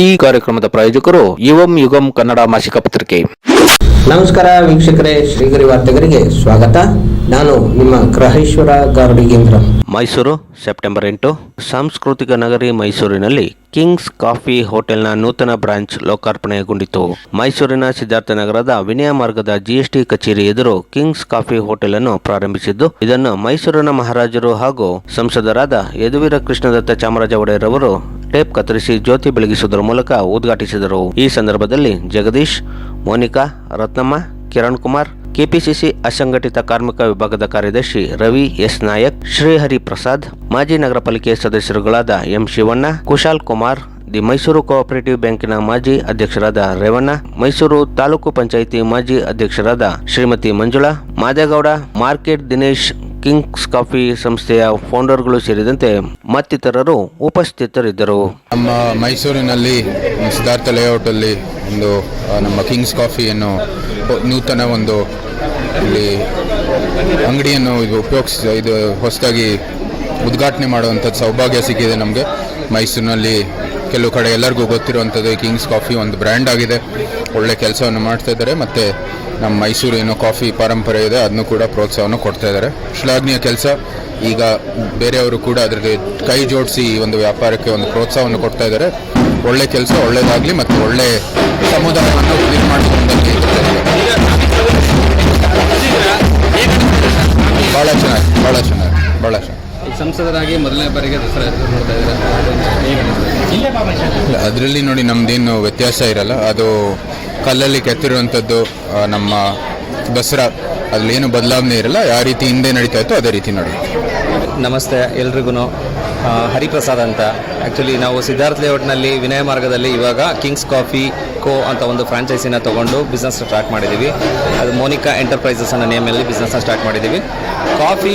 ಈ ಕಾರ್ಯಕ್ರಮದ ಪ್ರಾಯೋಜಕರು ಯುವಂ ಯುಗಂ ಕನ್ನಡ ಮಾಸಿಕ ಪತ್ರಿಕೆ. ನಮಸ್ಕಾರ ವೀಕ್ಷಕರೇ ಶ್ರೀಗರಿ ವಾರ್ತೆಗರಿಗೆ ಸ್ವಾಗತ. ನಾನು ನಿಮ್ಮ ಗ್ರಹೇಶ್ವರ ಗಾರ್ಡಿಗೇಂದ್ರ. ಮೈಸೂರು ಸೆಪ್ಟೆಂಬರ್ ಎಂಟು. ಸಾಂಸ್ಕೃತಿಕ ನಗರಿ ಮೈಸೂರಿನಲ್ಲಿ ಕಿಂಗ್ಸ್ ಕಾಫಿ ಹೋಟೆಲ್ನ ನೂತನ ಬ್ರಾಂಚ್ ಲೋಕಾರ್ಪಣೆಗೊಂಡಿತು. ಮೈಸೂರಿನ ಸಿದ್ಧಾರ್ಥ ನಗರದ ವಿನಯ ಮಾರ್ಗದ ಜಿಎಸ್ಟಿ ಕಚೇರಿ ಎದುರು ಕಿಂಗ್ಸ್ ಕಾಫಿ ಹೋಟೆಲ್ ಅನ್ನು ಪ್ರಾರಂಭಿಸಿದ್ದು ಇದನ್ನು ಮೈಸೂರಿನ ಮಹಾರಾಜರು ಹಾಗೂ ಸಂಸದರಾದ ಯದುವೀರ ಕೃಷ್ಣದತ್ತ ಚಾಮರಾಜ ಒಡೆಯರ್ ಅವರು ಟೇಪ್ ಕತ್ತರಿಸಿ ಜ್ಯೋತಿ ಬೆಳಗಿಸುವುದರ ಮೂಲಕ ಉದ್ಘಾಟಿಸಿದರು. ಈ ಸಂದರ್ಭದಲ್ಲಿ ಜಗದೀಶ್, ಮೋನಿಕಾ, ರತ್ನಮ್ಮ, ಕಿರಣ್ ಕುಮಾರ್, ಕೆಪಿಸಿಸಿ ಅಸಂಘಟಿತ ಕಾರ್ಮಿಕ ವಿಭಾಗದ ಕಾರ್ಯದರ್ಶಿ ರವಿ ಎಸ್ ನಾಯಕ್ ಶ್ರೀಹರಿ ಪ್ರಸಾದ್ ಮಾಜಿ ನಗರ ಪಾಲಿಕೆ ಸದಸ್ಯರುಗಳಾದ M Shivanna, Kushal Kumar, the Mysuru cooperative ಬ್ಯಾಂಕಿನ ಮಾಜಿ ಅಧ್ಯಕ್ಷರಾದ ರೇವಣ್ಣ, ಮೈಸೂರು ತಾಲೂಕು ಪಂಚಾಯಿತಿ ಮಾಜಿ ಅಧ್ಯಕ್ಷರಾದ Shrimati Manjula, Madegowda, market Dinesh Kings coffee ಸಂಸ್ಥೆಯ ಫೌಂಡರ್ಗಳು ಸೇರಿದಂತೆ ಮತ್ತಿತರರು ಉಪಸ್ಥಿತರಿದ್ದರು. ನಮ್ಮ ಮೈಸೂರಿನಲ್ಲಿ ಸಿದ್ಧಾರ್ಥ ಲೇಔಟಲ್ಲಿ ಒಂದು ನಮ್ಮ ಕಿಂಗ್ಸ್ ಕಾಫಿಯನ್ನು ನೂತನ ಒಂದು ಇಲ್ಲಿ ಅಂಗಡಿಯನ್ನು ಇದು ಉಪಯೋಗಿಸ, ಇದು ಹೊಸದಾಗಿ ಉದ್ಘಾಟನೆ ಮಾಡುವಂಥದ್ದು ಸೌಭಾಗ್ಯ ಸಿಕ್ಕಿದೆ ನಮಗೆ. ಮೈಸೂರಿನಲ್ಲಿ ಕೆಲವು ಕಡೆ ಎಲ್ಲರಿಗೂ ಗೊತ್ತಿರುವಂಥದ್ದು ಕಿಂಗ್ಸ್ ಕಾಫಿ ಒಂದು ಬ್ರ್ಯಾಂಡ್ ಆಗಿದೆ. ಒಳ್ಳೆ ಕೆಲಸವನ್ನು ಮಾಡ್ತಾ ಇದ್ದಾರೆ. ಮತ್ತು ನಮ್ಮ ಮೈಸೂರು ಏನೋ ಕಾಫಿ ಪರಂಪರೆ ಇದೆ ಅದನ್ನು ಕೂಡ ಪ್ರೋತ್ಸಾಹವನ್ನು ಕೊಡ್ತಾ ಇದ್ದಾರೆ. ಶ್ಲಾಘನೀಯ ಕೆಲಸ. ಈಗ ಬೇರೆಯವರು ಕೂಡ ಅದರಲ್ಲಿ ಕೈ ಜೋಡಿಸಿ ಈ ಒಂದು ವ್ಯಾಪಾರಕ್ಕೆ ಒಂದು ಪ್ರೋತ್ಸಾಹವನ್ನು ಕೊಡ್ತಾ ಇದ್ದಾರೆ. ಒಳ್ಳೆ ಕೆಲಸ ಒಳ್ಳೆಯದಾಗಲಿ ಮತ್ತು ಒಳ್ಳೆ ಸಮುದಾಯವನ್ನು ನಿರ್ಮಾಣ ಭಾಳ ಚೆನ್ನಾಗಿ ಭಾಳ ಚೆನ್ನಾಗಿ ಭಾಳ ಚೆನ್ನಾಗಿ. ಸಂಸದರಾಗಿ ಮೊದಲನೇ ಬಾರಿಗೆ ದಸರಾ ಅದರಲ್ಲಿ ನೋಡಿ ನಮ್ದೇನು ವ್ಯತ್ಯಾಸ ಇರಲ್ಲ. ಅದು ಕಲ್ಲಲ್ಲಿ ಕೆತ್ತಿರುವಂಥದ್ದು ನಮ್ಮ ದಸರಾ, ಅದ್ರಲ್ಲಿ ಏನು ಬದಲಾವಣೆ ಇರಲ್ಲ ಯಾವ ರೀತಿ ಹಿಂದೆ ನಡೀತಾ ಇತ್ತು, ಅದೇ ರೀತಿ ನಡೆಯುತ್ತೆ. ನಮಸ್ತೆ ಎಲ್ರಿಗೂ ಹರಿಪ್ರಸಾದ್ ಅಂತ. ಆ್ಯಕ್ಚುಲಿ ನಾವು ಸಿದ್ಧಾರ್ಥ ಲೇಔಟ್ನಲ್ಲಿ ವಿನಯ ಮಾರ್ಗದಲ್ಲಿ ಇವಾಗ ಕಿಂಗ್ಸ್ ಕಾಫಿ ಕೋ ಅಂತ ಒಂದು ಫ್ರಾಂಚೈಸಿನ ತೊಗೊಂಡು ಬಿಸ್ನೆಸ್ ಸ್ಟಾರ್ಟ್ ಮಾಡಿದ್ದೀವಿ ಅದು ಮೋನಿಕಾ ಎಂಟರ್ಪ್ರೈಸಸ್ ಅನ್ನೋ ನೇಮಲ್ಲಿ ಬಿಸ್ನೆಸ್ನ ಸ್ಟಾರ್ಟ್ ಮಾಡಿದ್ದೀವಿ ಕಾಫಿ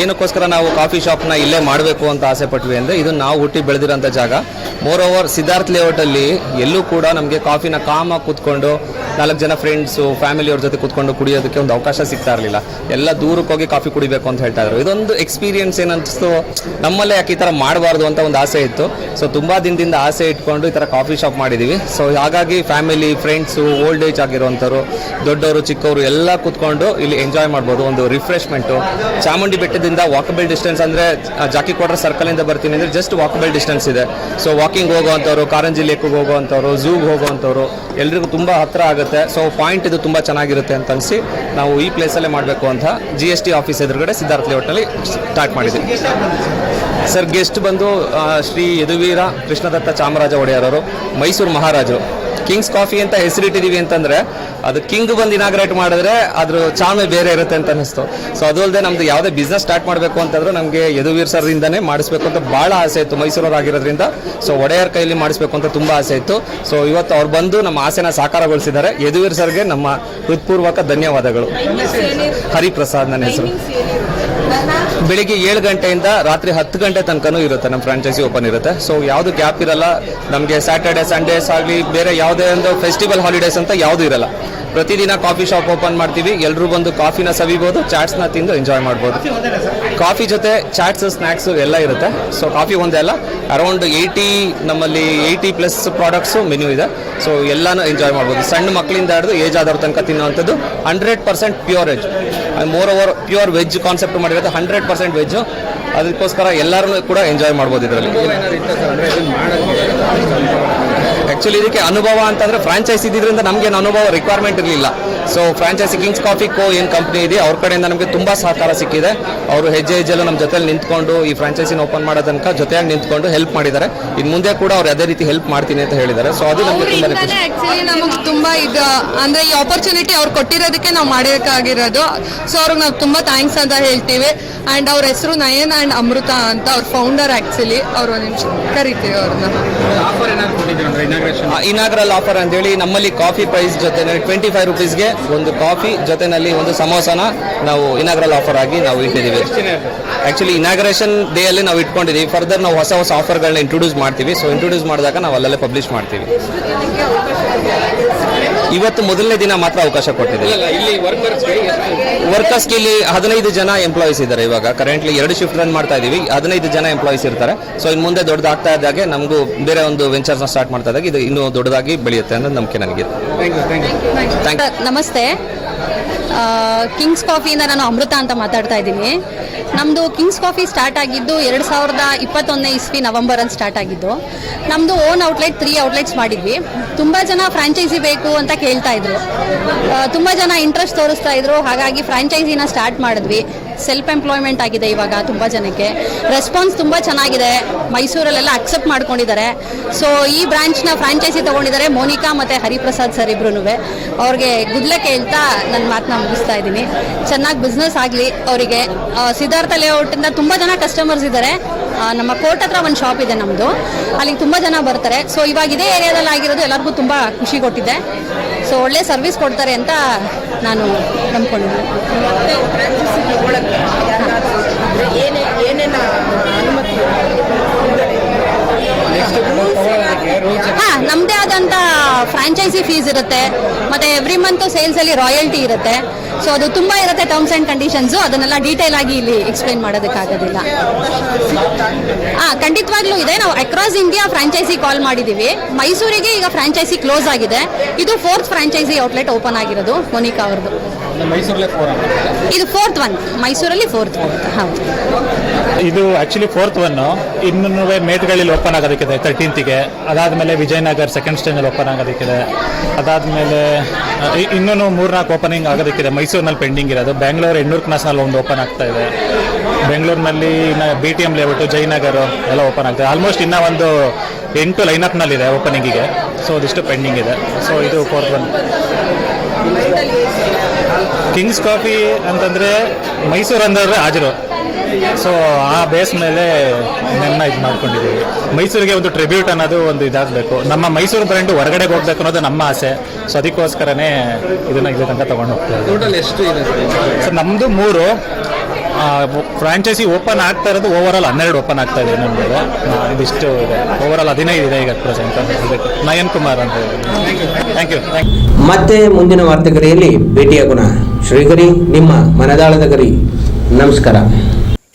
ಏನಕ್ಕೋಸ್ಕರ ನಾವು ಕಾಫಿ ಶಾಪ್ನ ಇಲ್ಲೇ ಮಾಡಬೇಕು ಅಂತ ಆಸೆ ಪಟ್ವಿ ಅಂದರೆ ಇದು ನಾವು ಹುಟ್ಟಿ ಬೆಳೆದಿರೋಂಥ ಜಾಗ. ಮೋರ್ ಓವರ್ ಸಿದ್ಧಾರ್ಥ ಲೇಔಟಲ್ಲಿ ಎಲ್ಲೂ ಕೂಡ ನಮಗೆ ಕಾಫಿನ ಕಾಮಾಗಿ ಕೂತ್ಕೊಂಡು ನಾಲ್ಕು ಜನ ಫ್ರೆಂಡ್ಸು ಫ್ಯಾಮಿಲಿಯವ್ರ ಜೊತೆ ಕೂತ್ಕೊಂಡು ಕುಡಿಯೋದಕ್ಕೆ ಒಂದು ಅವಕಾಶ ಸಿಗ್ತಾ ಇರಲಿಲ್ಲ. ಎಲ್ಲ ದೂರಕ್ಕೆ ಹೋಗಿ ಕಾಫಿ ಕುಡಿಬೇಕು ಅಂತ ಹೇಳ್ತಾ ಇದ್ರು. ಇದೊಂದು ಎಕ್ಸ್ಪೀರಿಯನ್ಸ್ ಏನನ್ನಿಸ್ತು ನಮ್ಮಲ್ಲೇ ಯಾಕೆ ಈ ಥರ ಮಾಡಬಾರ್ದು ಅಂತ ಒಂದು ಆಸೆ ಇತ್ತು. ಸೊ ತುಂಬ ದಿನದಿಂದ ಆಸೆ ಇಟ್ಕೊಂಡು ಈ ಥರ ಕಾಫಿ ಶಾಪ್ ಮಾಡಿದ್ದೀವಿ ಸೊ ಹಾಗಾಗಿ ಫ್ಯಾಮಿಲಿ ಫ್ರೆಂಡ್ಸು ಓಲ್ಡ್ ಏಜ್ ಆಗಿರುವಂಥವ್ರು, ದೊಡ್ಡವರು, ಚಿಕ್ಕವರು ಎಲ್ಲ ಕೂತ್ಕೊಂಡು ಇಲ್ಲಿ ಎಂಜಾಯ್ ಮಾಡ್ಬೋದು. ಒಂದು ರಿಫ್ರೆಶ್ಮೆಂಟು ಚಾಮುಂಡಿ ಬೆಟ್ಟದಿಂದ ವಾಕಬಲ್ ಡಿಸ್ಟೆನ್ಸ್ ಅಂದರೆ ಜಾಕಿ ಕ್ವಾರ್ಟರ್ ಸರ್ಕಲಿಂದ ಬರ್ತೀನಿ ಅಂದರೆ ಜಸ್ಟ್ ವಾಕಬಲ್ ಡಿಸ್ಟೆನ್ಸ್ ಇದೆ. ಸೊ ವಾಕಿಂಗ್ ಹೋಗೋವಂಥವ್ರು, ಕಾರಂಜಿ ಲೇಕ್ಗೆ ಹೋಗೋವಂಥವ್ರು ಝೂಗೆ ಹೋಗೋವಂಥವ್ರು, ಎಲ್ರಿಗೂ ತುಂಬ ಹತ್ತಿರ ಆಗುತ್ತೆ. ಸೊ ಪಾಯಿಂಟ್ ಇದು ತುಂಬ ಚೆನ್ನಾಗಿರುತ್ತೆ ಅಂತ ಅನಿಸಿ ನಾವು ಈ ಪ್ಲೇಸಲ್ಲೇ ಮಾಡಬೇಕು ಅಂತ ಜಿ ಎಸ್ ಟಿ ಆಫೀಸ್ ಎದುರುಗಡೆ ಸಿದ್ಧಾರ್ಥ ಲೇಔಟ್ನಲ್ಲಿ ಸ್ಟಾರ್ಟ್ ಮಾಡಿದ್ದೀವಿ ಸರ್ ಗೆಸ್ಟ್ ಬಂದು ಶ್ರೀ ಯದುವೀರ ಕೃಷ್ಣದತ್ತ ಚಾಮರಾಜ ಒಡೆಯರವರು ಮೈಸೂರು ಮಹಾರಾಜರು. ಕಿಂಗ್ಸ್ ಕಾಫಿ ಅಂತ ಹೆಸರಿಟ್ಟಿದ್ದೀವಿ ಅಂತಂದ್ರೆ ಅದು ಕಿಂಗ್ ಬಂದು ಇನಾಗ್ರೇಟ್ ಮಾಡಿದ್ರೆ ಅದ್ರ ಚಾಮೆ ಬೇರೆ ಇರುತ್ತೆ ಅಂತ ಅನ್ನಿಸ್ತು. ಸೊ ಅದು ಅಲ್ಲದೆ ನಮ್ದು ಯಾವುದೇ ಬಿಸ್ನೆಸ್ ಸ್ಟಾರ್ಟ್ ಮಾಡಬೇಕು ಅಂತಂದ್ರೆ ನಮಗೆ ಯದುವೀರ್ ಸರ್ದಿಂದನೇ ಮಾಡಿಸ್ಬೇಕು ಅಂತ ಭಾಳ ಆಸೆ ಇತ್ತು ಮೈಸೂರವರಾಗಿರೋದ್ರಿಂದ ಸೊ ಒಡೆಯರ್ ಕೈಯಲ್ಲಿ ಮಾಡಿಸ್ಬೇಕು ಅಂತ ತುಂಬ ಆಸೆ ಇತ್ತು. ಸೊ ಇವತ್ತು ಅವ್ರು ಬಂದು ನಮ್ಮ ಆಸೆನ ಸಾಕಾರಗೊಳಿಸಿದ್ದಾರೆ. ಯದುವೀರ್ ಸರ್ಗೆ ನಮ್ಮ ಹೃತ್ಪೂರ್ವಕ ಧನ್ಯವಾದಗಳು. ಹರಿಪ್ರಸಾದ್ ನನ್ನ ಹೆಸರು. ಬೆಳಿಗ್ಗೆ ಏಳು ಗಂಟೆಯಿಂದ ರಾತ್ರಿ ಹತ್ತು ಗಂಟೆ ತನಕನೂ ಇರುತ್ತೆ, ನಮ್ಮ ಫ್ರಾಂಚೈಸಿ ಓಪನ್ ಇರುತ್ತೆ. ಸೊ ಯಾವುದು ಗ್ಯಾಪ್ ಇರಲ್ಲ. ನಮಗೆ ಸ್ಯಾಟರ್ಡೆ ಸಂಡೇಸ್ ಆಗಲಿ, ಬೇರೆ ಯಾವುದೇ ಒಂದು ಫೆಸ್ಟಿವಲ್ ಹಾಲಿಡೇಸ್ ಅಂತ ಯಾವುದೂ ಇರಲ್ಲ. ಪ್ರತಿದಿನ ಕಾಫಿ ಶಾಪ್ ಓಪನ್ ಮಾಡ್ತೀವಿ. ಎಲ್ಲರೂ ಬಂದು ಕಾಫಿನ ಸವಿಬೋದು ಚಾಟ್ಸ್ನ ತಿಂದು ಎಂಜಾಯ್ ಮಾಡ್ಬೋದು. ಕಾಫಿ ಜೊತೆ ಚಾಟ್ಸ್ ಸ್ನ್ಯಾಕ್ಸು ಎಲ್ಲ ಇರುತ್ತೆ. ಸೊ ಕಾಫಿ ಒಂದೇ ಅಲ್ಲ ಅರೌಂಡ್ ಏಯ್ಟಿ ನಮ್ಮಲ್ಲಿ ಏಯ್ಟಿ ಪ್ಲಸ್ ಪ್ರಾಡಕ್ಟ್ಸು ಮೆನು ಇದೆ. ಸೊ ಎಲ್ಲನೂ ಎಂಜಾಯ್ ಮಾಡ್ಬೋದು. ಸಣ್ಣ ಮಕ್ಕಳಿಂದ ಹಿಡಿದು ಏಜ್ ಆದವ್ರ ತನಕ ತಿನ್ನುವಂಥದ್ದು hundred percent pure veg moreover pure veg concept ಮಾಡಿರೋದು ಹಂಡ್ರೆಡ್ ಪರ್ಸೆಂಟ್ ವೆಜ್ಜು ಅದಕ್ಕೋಸ್ಕರ ಎಲ್ಲರೂ ಕೂಡ ಎಂಜಾಯ್ ಮಾಡ್ಬೋದು ಇದರಲ್ಲಿ. ಆ್ಯಕ್ಚುಲಿ ಇದಕ್ಕೆ ಅನುಭವ ಅಂತಂದ್ರೆ ಫ್ರಾಂಚೈಸ್ ಇದ್ದಿದ್ರಿಂದ ನಮಗೇನು ಅನುಭವ ರಿಕ್ವೈರ್ಮೆಂಟ್ ಇರಲಿಲ್ಲ. So franchise Kings coffee co ಏನು ಕಂಪ್ನಿ ಇದೆ ಅವ್ರ ಕಡೆಯಿಂದ ನಮಗೆ ತುಂಬ ಸಹಕಾರ ಸಿಕ್ಕಿದೆ. ಅವರು ಹೆಜ್ಜೆ ಹೆಜ್ಜೆಲ್ಲ ನಮ್ಮ ಜೊತೆಲಿ ನಿಂತ್ಕೊಂಡು ಈ ಫ್ರಾಂಚೈಸಿನ ಓಪನ್ ಮಾಡೋ ತನಕ ಜೊತೆಯಾಗಿ ನಿಂತ್ಕೊಂಡು ಹೆಲ್ಪ್ ಮಾಡಿದ್ದಾರೆ. ಇನ್ನು ಮುಂದೆ ಕೂಡ ಅವ್ರು ಅದೇ ರೀತಿ ಹೆಲ್ಪ್ ಮಾಡ್ತೀನಿ ಅಂತ ಹೇಳಿದ್ದಾರೆ. ಸೊ ಅದು ನಮಗೆ ಆ್ಯಕ್ಚುಲಿ ನಮಗೆ ತುಂಬಾ ಇದು ಅಂದ್ರೆ ಈ ಆಪರ್ಚುನಿಟಿ ಅವ್ರು ಕೊಟ್ಟಿರೋದಕ್ಕೆ ನಾವು ಮಾಡಬೇಕಾಗಿರೋದು ಸೊ ಅವ್ರಿಗೆ ನಾವು ತುಂಬಾ ಥ್ಯಾಂಕ್ಸ್ ಅಂತ ಹೇಳ್ತೀವಿ. ಅಂಡ್ ಅವ್ರ ಹೆಸರು ನಯನ್ ಆ್ಯಂಡ್ ಅಮೃತ ಅಂತ ಅವ್ರ ಫೌಂಡರ್ ಆ್ಯಕ್ಚುಲಿ ಅವ್ರು ಒಂದು ನಿಮಿಷ ಕರಿತೀವಿ ಅವ್ರನ್ನ. ಇನಾಗ್ರಲ್ ಆಫರ್ ಅಂತೇಳಿ ನಮ್ಮಲ್ಲಿ ಕಾಫಿ ಪ್ರೈಸ್ ಜೊತೆ ಟ್ವೆಂಟಿ ಫೈವ್ ರುಪೀಸ್ಗೆ ಒಂದು ಕಾಫಿ ಜೊತೆನಲ್ಲಿ ಒಂದು ಸಮೋಸನ ನಾವು ಇನಾಗ್ರಲ್ ಆಫರ್ ಆಗಿ ನಾವು ಇಟ್ಟಿದ್ದೀವಿ. ಆ್ಯಕ್ಚುಲಿ ಇನಾಗ್ರೇಷನ್ ಡೇ ಅಲ್ಲಿ ನಾವು ಇಟ್ಕೊಂಡಿದ್ದೀವಿ. ಫರ್ದರ್ ನಾವು ಹೊಸ ಹೊಸ ಆಫರ್ಗಳನ್ನ ಇಂಟ್ರೊಡ್ಯೂಸ್ ಮಾಡ್ತೀವಿ. ಸೊ ಇಂಟ್ರೊಡ್ಯೂಸ್ ಮಾಡಿದಾಗ ನಾವು ಅಲ್ಲಲ್ಲೇ ಪಬ್ಲಿಷ್ ಮಾಡ್ತೀವಿ. ಇವತ್ತು ಮೊದಲನೇ ದಿನ ಮಾತ್ರ ಅವಕಾಶ ಕೊಟ್ಟಿದೆ. ಇಲ್ಲಿ ವರ್ಕರ್ಸ್ಗೆ ಇಲ್ಲಿ ಹದಿನೈದು ಜನ ಎಂಪ್ಲಾಯೀಸ್ ಇದ್ದಾರೆ ಇವಾಗ. ಕರೆಂಟ್ಲಿ ಎರಡು ಶಿಫ್ಟ್ ರನ್ ಮಾಡ್ತಾ ಇದೀವಿ. ಹದಿನೈದು ಜನ ಎಂಪ್ಲಾಯೀಸ್ ಇರ್ತಾರೆ. ಸೊ ಇನ್ನು ಮುಂದೆ ದೊಡ್ಡದಾಗ್ತಾ ಇದ್ದಾಗೆ ನಮಗೂ ಬೇರೆ ಒಂದು ವೆಂಚರ್ಸ್ನ ಸ್ಟಾರ್ಟ್ ಮಾಡ್ತಾ ಇದ್ದಾಗ ಇದು ಇನ್ನೂ ದೊಡ್ಡದಾಗಿ ಬೆಳೆಯುತ್ತೆ ಅನ್ನೋದು ನಂಬಿಕೆ ನನಗೆ ಥ್ಯಾಂಕ್ ನಮಸ್ತೆ. ಆ, ಕಿಂಗ್ಸ್ ಕಾಫಿಯಿಂದ ನಾನು ಅಮೃತ ಅಂತ ಮಾತಾಡ್ತಾ ಇದ್ದೀನಿ. ನಮ್ಮದು ಕಿಂಗ್ಸ್ ಕಾಫಿ ಸ್ಟಾರ್ಟ್ ಆಗಿದ್ದು ಎರಡು ಸಾವಿರದ ಇಪ್ಪತ್ತೊಂದನೇ ಇಸ್ವಿ ನವಂಬರಲ್ಲಿ ಸ್ಟಾರ್ಟ್ ಆಗಿದ್ದು. ನಮ್ಮದು ಓನ್ ಔಟ್ಲೆಟ್ ತ್ರೀ ಔಟ್ಲೆಟ್ಸ್ ಮಾಡಿದ್ವಿ. ತುಂಬ ಜನ ಫ್ರಾಂಚೈಸಿ ಬೇಕು ಅಂತ ಕೇಳ್ತಾ ಇದ್ರು. ತುಂಬ ಜನ ಇಂಟ್ರೆಸ್ಟ್ ತೋರಿಸ್ತಾ ಇದ್ರು. ಹಾಗಾಗಿ ಫ್ರಾಂಚೈಸಿನ ಸ್ಟಾರ್ಟ್ ಮಾಡಿದ್ವಿ. ಸೆಲ್ಫ್ ಎಂಪ್ಲಾಯ್ಮೆಂಟ್ ಆಗಿದೆ ಇವಾಗ ತುಂಬ ಜನಕ್ಕೆ. ರೆಸ್ಪಾನ್ಸ್ ತುಂಬ ಚೆನ್ನಾಗಿದೆ. ಮೈಸೂರಲ್ಲೆಲ್ಲ ಅಕ್ಸೆಪ್ಟ್ ಮಾಡ್ಕೊಂಡಿದ್ದಾರೆ. ಸೊ ಈ ಬ್ರಾಂಚ್ನ ಫ್ರಾಂಚೈಸಿ ತೊಗೊಂಡಿದ್ದಾರೆ ಮೋನಿಕಾ ಮತ್ತು ಹರಿಪ್ರಸಾದ್ ಸರ್ ಇಬ್ರು ಅವ್ರಿಗೆ ಗುದ್ಲಕ್ಕೆ ಹೇಳ್ತಾ ನನ್ನ ಮಾತನ್ನ ಮುಗಿಸ್ತಾ ಇದ್ದೀನಿ. ಚೆನ್ನಾಗಿ ಬಿಸ್ನೆಸ್ ಆಗಲಿ ಅವರಿಗೆ. ಸಿದ್ಧಾರ್ಥ ಲೇಔಟಿಂದ ತುಂಬ ಜನ ಕಸ್ಟಮರ್ಸ್ ಇದ್ದಾರೆ ನಮ್ಮ ಕೋರ್ಟ್ ಹತ್ರ ಒಂದು ಶಾಪ್ ಇದೆ ನಮ್ಮದು ಅಲ್ಲಿ ತುಂಬ ಜನ ಬರ್ತಾರೆ. ಸೊ ಇವಾಗ ಇದೇ ಏರಿಯಾದಲ್ಲಿ ಆಗಿರೋದು ಎಲ್ಲರಿಗೂ ತುಂಬ ಖುಷಿ ಕೊಟ್ಟಿದೆ. ಸೊ ಒಳ್ಳೆ ಸರ್ವಿಸ್ ಕೊಡ್ತಾರೆ ಅಂತ ನಾನು ನಂಬ್ಕೊಂಡಿದ್ದೆ ಹಾ ನಮ್ಮದೇ ಆದಂಥ ಫ್ರಾಂಚೈಸಿ ಫೀಸ್ ಇರುತ್ತೆ. ಮತ್ತೆ ಎವ್ರಿ ಮಂತ್ ಸೇಲ್ಸ್ ಅಲ್ಲಿ ರಾಯಲ್ಟಿ ಇರುತ್ತೆ. ಸೊ ಅದು ತುಂಬಾ ಇರುತ್ತೆ ಟರ್ಮ್ಸ್ ಅಂಡ್ ಕಂಡೀಷನ್ಸ್ ಅದನ್ನೆಲ್ಲ ಡೀಟೇಲ್ ಆಗಿ ಇಲ್ಲಿ ಎಕ್ಸ್ಪ್ಲೈನ್ ಮಾಡೋದಕ್ಕಾಗೋದಿಲ್ಲ. ಹಾ ಖಂಡಿತವಾಗ್ಲೂ ಇದೆ. ನಾವು ಅಕ್ರಾಸ್ ಇಂಡಿಯಾ ಫ್ರಾಂಚೈಸಿ ಕಾಲ್ ಮಾಡಿದ್ದೀವಿ ಮೈಸೂರಿಗೆ ಈಗ ಫ್ರಾಂಚೈಸಿ ಕ್ಲೋಸ್ ಆಗಿದೆ. ಇದು ಫೋರ್ತ್ ಫ್ರಾಂಚೈಸಿ ಔಟ್ಲೆಟ್ ಓಪನ್ ಆಗಿರೋದು ಮೋನಿಕಾ ಅವ್ರದ್ದು. ಇದು ಫೋರ್ತ್ ಒನ್ ಮೈಸೂರಲ್ಲಿ ಫೋರ್ತ್ ಹೌದು. ಇದು ಆಕ್ಚುಲಿ ಫೋರ್ತ್ ಒನ್ ಇನ್ನೂ ಮೇಟ್ಗಳಲ್ಲಿ ಓಪನ್ ಆಗೋದಕ್ಕಿದೆ ತರ್ಟೀನ್ತಿಗೆ ಅದಾದಮೇಲೆ ವಿಜಯನಗರ್ ಸೆಕೆಂಡ್ ಸ್ಟೇಜಲ್ಲಿ ಓಪನ್ ಆಗೋದಕ್ಕಿದೆ. ಅದಾದಮೇಲೆ ಇನ್ನೂ ಮೂರ್ನಾಲ್ಕು ಓಪನಿಂಗ್ ಆಗೋದಕ್ಕಿದೆ. ಮೈಸೂರಿನಲ್ಲಿ ಪೆಂಡಿಂಗ್ ಇರೋದು. ಬೆಂಗಳೂರು ಎಣ್ಣೂರು ಕ್ಲಾಸ್ನಲ್ಲಿ ಒಂದು ಓಪನ್ ಆಗ್ತಾ ಇದೆ. ಬೆಂಗಳೂರಿನಲ್ಲಿ B T M layout Jayanagar ಎಲ್ಲ ಓಪನ್ ಆಗ್ತದೆ ಆಲ್ಮೋಸ್ಟ್ ಇನ್ನೂ ಒಂದು ಎಂಟು ಲೈನಪ್ನಲ್ಲಿದೆ ಓಪನಿಂಗಿಗೆ ಸೊ ಅದಿಷ್ಟು ಪೆಂಡಿಂಗ್ ಇದೆ. ಸೊ ಇದು ಫೋರ್ತ್ ಒನ್ ಕಿಂಗ್ಸ್ ಕಾಫಿ ಅಂತಂದರೆ ಮೈಸೂರು ಅಂದ್ರೆ ಹಾಜರು. ಸೊ ಆ ಬೇಸ್ ಮೇಲೆ ನನ್ನ ಇದು ಮಾಡ್ಕೊಂಡಿದ್ದೀವಿ. ಮೈಸೂರಿಗೆ ಒಂದು ಟ್ರಿಬ್ಯೂಟ್ ಅನ್ನೋದು ಒಂದು ಇದಾಗಬೇಕು. ನಮ್ಮ ಮೈಸೂರು ಬ್ರ್ಯಾಂಡು ಹೊರಗಡೆ ಹೋಗ್ಬೇಕು ಅನ್ನೋದು ನಮ್ಮ ಆಸೆ. ಸೊ ಅದಕ್ಕೋಸ್ಕರನೇ ಇದನ್ನ ಇಲ್ಲಿ ತನಕ ತಗೊಂಡು ಹೋಗ್ತೀವಿ ಟೋಟಲ್ ಎಷ್ಟು ಇದೆ? ಸೊ ನಮ್ಮದು ಮೂರು. ಫ್ರಾಂಚೈಸಿ ಓಪನ್ ಆಗ್ತಾ ಇರೋದು ಓವರ್ ಆಲ್ ಹನ್ನೆರಡು ಓಪನ್ ಆಗ್ತಾ ಇದೆ ನಮ್ಮದು ಇದಿಷ್ಟು ಇದೆ. ಓವರ್ ಆಲ್ ಹದಿನೈದು ಇದೆ ಈಗ ಪ್ರೆಸೆಂಟ್ ನಯನ್ ಕುಮಾರ್ ಅಂತ ಥ್ಯಾಂಕ್ ಯು ಥ್ಯಾಂಕ್ ಯು ಮತ್ತೆ ಮುಂದಿನ ವಾರ್ತೆಗರಿಯಲ್ಲಿ ಭೇಟಿಯಾಗೋಣ. ಶ್ರೀಗರಿ ನಿಮ್ಮ ಮನದಾಳದ ಗರಿ. ನಮಸ್ಕಾರ.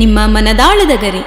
ನಿಮ್ಮ ಮನದಾಳದ ಗರಿ.